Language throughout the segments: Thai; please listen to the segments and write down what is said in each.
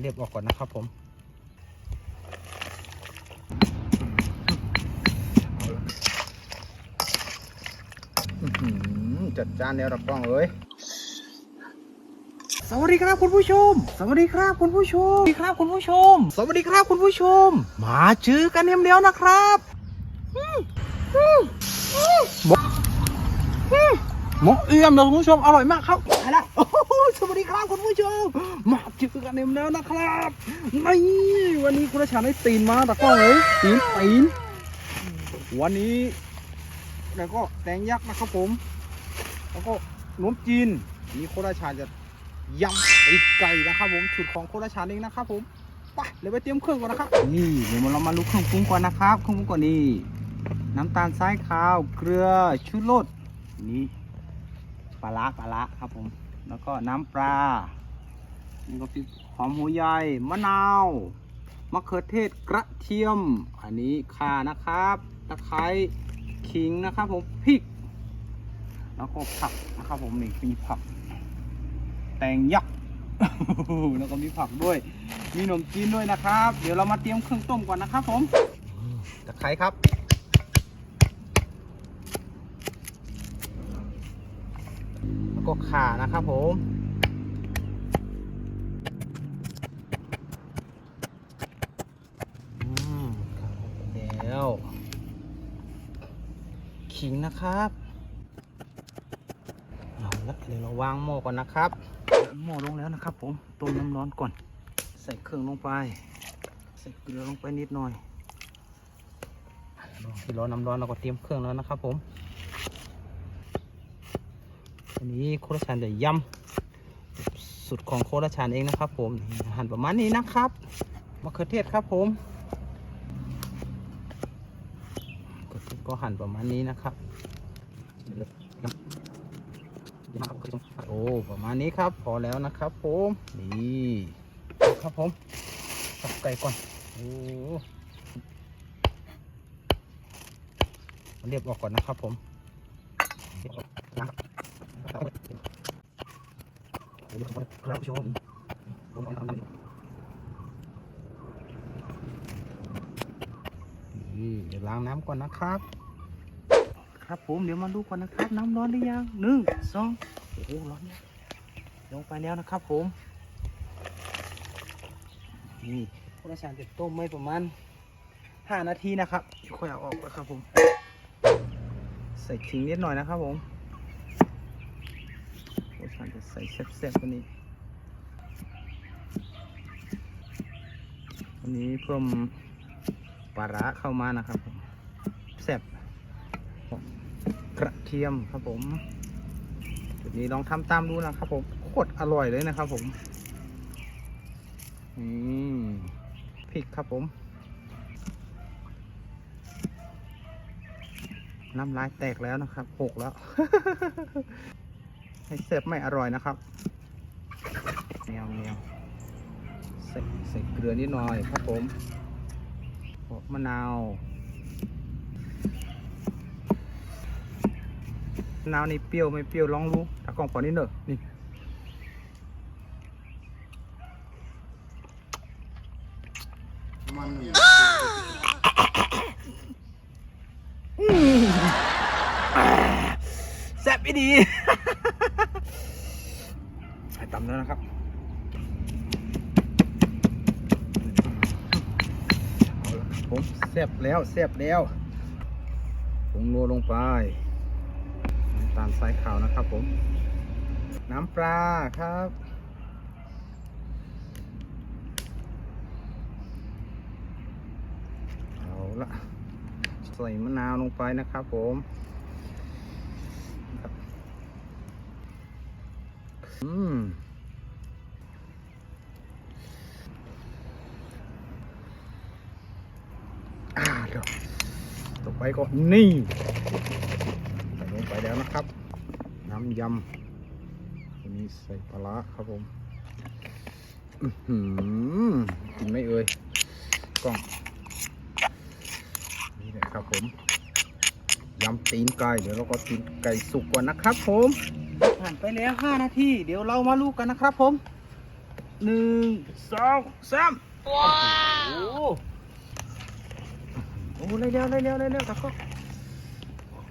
เรียบออกก่อนนะครับผมอื้อหือจัดจานแล้วรับกล้องเอ้ยสวัสดีครับคุณผู้ชม สวัสดีครับคุณผู้ชม สวัสดีครับคุณผู้ชม สวัสดีครับคุณผู้ชม มาเจอกันเดียวนะครับอืมอืมอืม หมอเอี่ยมเลยคุณผู้ชมอร่อยมากครับไปละโอ้โหสวัสดีครับคุณผู้ชมมาเจอกันเดียวนะครับนี่วันนี้คุณราชาได้ตีนมาตะกล้องเอ้ยตีนตีนวันนี้แล้วก็แตงยักษ์นะครับผม แล้วก็นมจีนนี่โคราชาจะยำปีกไก่นะครับผมชุดของโคราชาเองนะครับผมไปเดี๋ยวไปเตรียมเครื่องก่อนนะครับ นี่เดี๋ยวเรามาลุกเครื่องปรุงก่อนนะครับเครื่องปรุงก่อนนี่น้ำตาลทรายขาวเกลือชูรสนี่ ปลาละปลาละครับผม แล้วก็น้ำปลานี่ก็พริกหอมหัวใหญ่มะนาวมะเขือเทศกระเทียม อันนี้ข่านะครับตะไคร้ขิงนะครับผมพริก แล้วก็ผักนะครับผมนี่มีผัก แตงยักษ์แล้วก็มีผักด้วย มีขนมจีนด้วยนะครับ เดี๋ยวเรามาเตรียมเครื่องต้มก่อนนะครับผมตะไคร้ครับ แล้วก็ข่านะครับผมอืมครับแล้วขิงนะครับเอาละเดี๋ยวเราวางหม้อก่อนนะครับหม้อลงแล้วนะครับ ผมต้มน้ำร้อนก่อน ใส่เครื่องลงไป ใส่เกลือลงไปนิดหน่อยที่ร้อนน้ำร้อนเราก็เตรียมเครื่องแล้วนะครับผม อันนี้โคราชานเด๋ยยำสุดของโคราชานเองนะครับ ผมหั่นประมาณนี้นะครับมะเขือเทศครับผมก็ก็หั่นประมาณนี้นะครับยวเราโอ้ประมาณนี้ครับ พอแล้วนะครับผมนี่ครับผมสับไก่ก่อนโอ้เรียบออกก่อนนะครับผมเรียบออกนะ ครับครับผู้ชมผมเอาทำนี่นี่เดี๋ยวล้างน้ำก่อนนะครับ ครับผมเดี๋ยวมาดูก่อนนะครับ น้ำร้อนหรือยังหนึ่งสองโอ้โหร้อนเนี่ยลงไปแล้วนะครับผมนี่คุณอาจารย์จะต้มไม่ประมาณห้านาทีนะครับค่อยเอาออกนะครับผม ใส่ขิงนิดหน่อยนะครับผมคุณอาจารย์จะ ใส่แซ่บๆว่านี้วันนี้เพิ่มปลาร้าเข้ามานะครับผมแซ่บกระเทียมครับผมจุดนี้ลองทำตามดูนะครับผมโคตรอร่อยเลยนะครับผมนี่พริกครับผมน้ำลายแตกแล้วนะครับหกแล้ว ให้เสร็จไม่อร่อยนะครับเนียวเนียวใส่ใส่เกลือนิดหน่อยครับผมมะนาวมะนาวนี่เปรี้ยวไม่เปรี้ยวลองดูถ้ากล่องปอนี้เนอะนี่มันแซ่บอีดี แล้วนะครับผมแซบแล้วแซบแล้วผงนัวลงไปน้ำตาลทรายขาวนะครับผม น้ำปลาครับเอาละใส่มะนาวลงไปนะครับผมอืมอ่าเดี๋ยว ต่อไปก็นี่ใส่ลงไปแล้วนะครับ น้ำยำอันนี้ใส่ปลาร้าครับผมอื้อหือกินไหม่เอ่ยกล้อง นี่แหละครับผมยำตีนไก่เดี๋ยวเราก็ตีนไก่สุกก่อนนะครับ ผมผ่านไปแล้ว5นาทีเดี๋ยวเรามาลูกกันนะครับ ผมหนึ่งสองสามว้าวโอ้เลยเร็วเลยเร็วเลยเร็วตะก็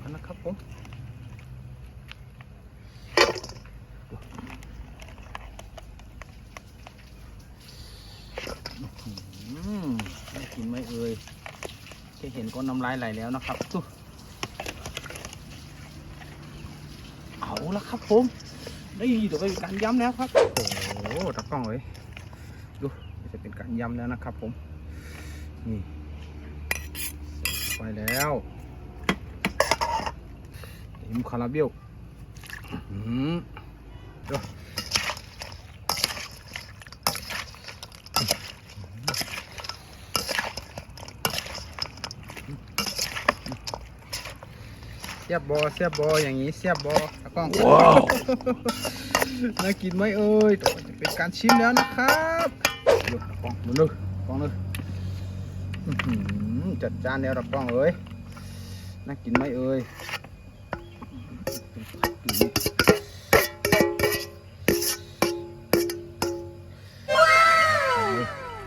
กันนะครับผมอืมได้กินไหมเอ่ยแค่เห็นก็น้ำลายไหลแล้วนะครับทุเอาละครับผมนี่เดี๋ยวไปการย้ำแล้วครับ โอ้ตากล้องเลยดูจะเป็นการย้ำแล้วนะครับผม นี่ ไปแล้วหิมคาราเบลอืมดูเสียบบอเสียบบออย่างนี้เสียบบอตากล้องว้าวน่ากินไหมเอ่ยต่อไปจะเป็นการชิมแล้วนะครับดูกล้องดูนึกกล้องนึกอื้อหือ จัดจานแล้วรับกล้องเอ้ยน่ากินไหมเอ่ย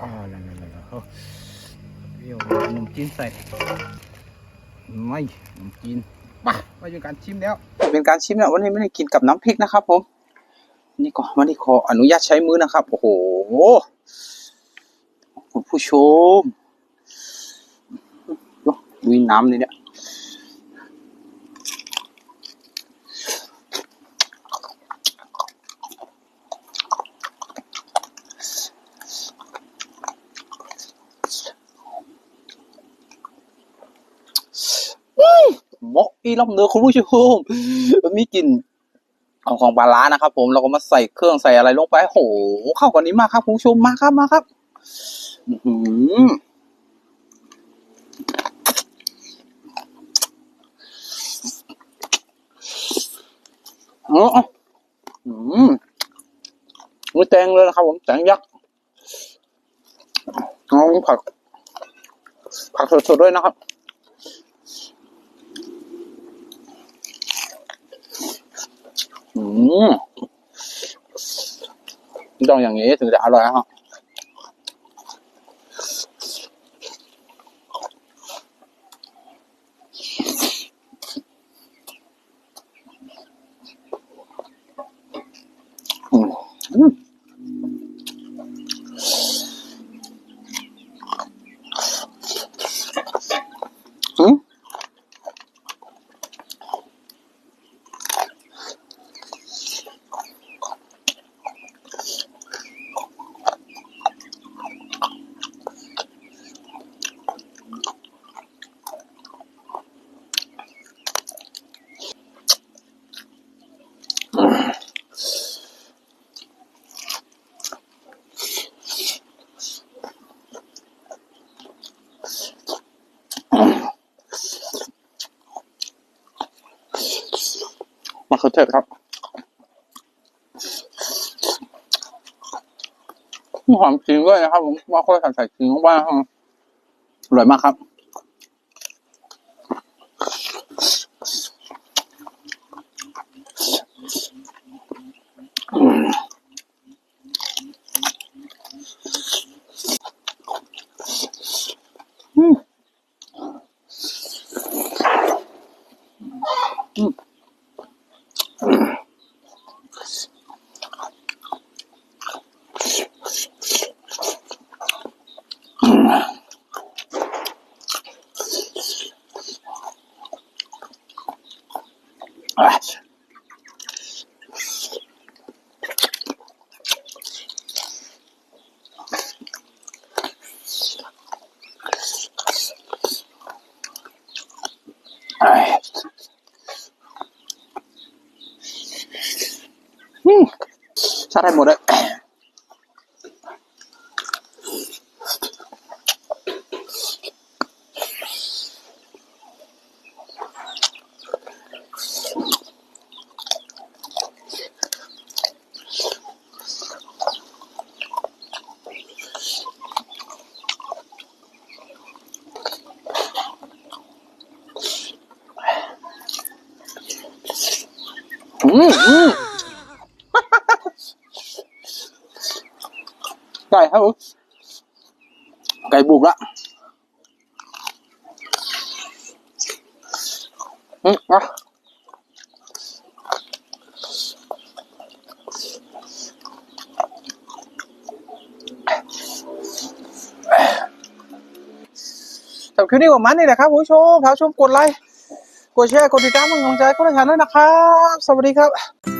อ๋อแล้วแล้วแล้วเอาเรียวขนมจีนใส่ไม่ขนมจีนป่ะมาเป็นการชิมแล้ว เป็นการชิมแล้ววันนี้ไม่ได้กินกับน้ำพริกนะครับผมนี่ก็วันนี้ขออนุญาตใช้มือนะครับ โอ้โหคุณผู้ชม ดูดูน้ำนี่เนี่ยเหมาะอีลำเนื้อคุณผู้ชมมันมีกลิ่นเอาของปลาร้านะครับ ผมเราก็มาใส่เครื่องใส่อะไรลงไปโหเข้ากันนี้มากครับคุณผู้ชมมาครับมาครับ อื อ๋ออืมมือแตงเลยนะครับผมแตงยักษ์เอาผัก ผักสดๆด้วยนะครับอืมต้องอย่างนี้ถึงจะอร่อยครับ มะเขือเทศครับมีหอมจริงด้วยนะครับผมว่าค่อยใส่จริงว่าอร่อยมากครับ อะ อะอืมช ไทยหมไก่ครับไก่บุกละอืมอะสำหรับคลิปนี้ประมาณนี้แหละครับผู้ชมถ้าชมกดไลค์ กดแชร์กดติดตามกำลังใจก็ได้ทันด้วยนะครับ สวัสดีครับ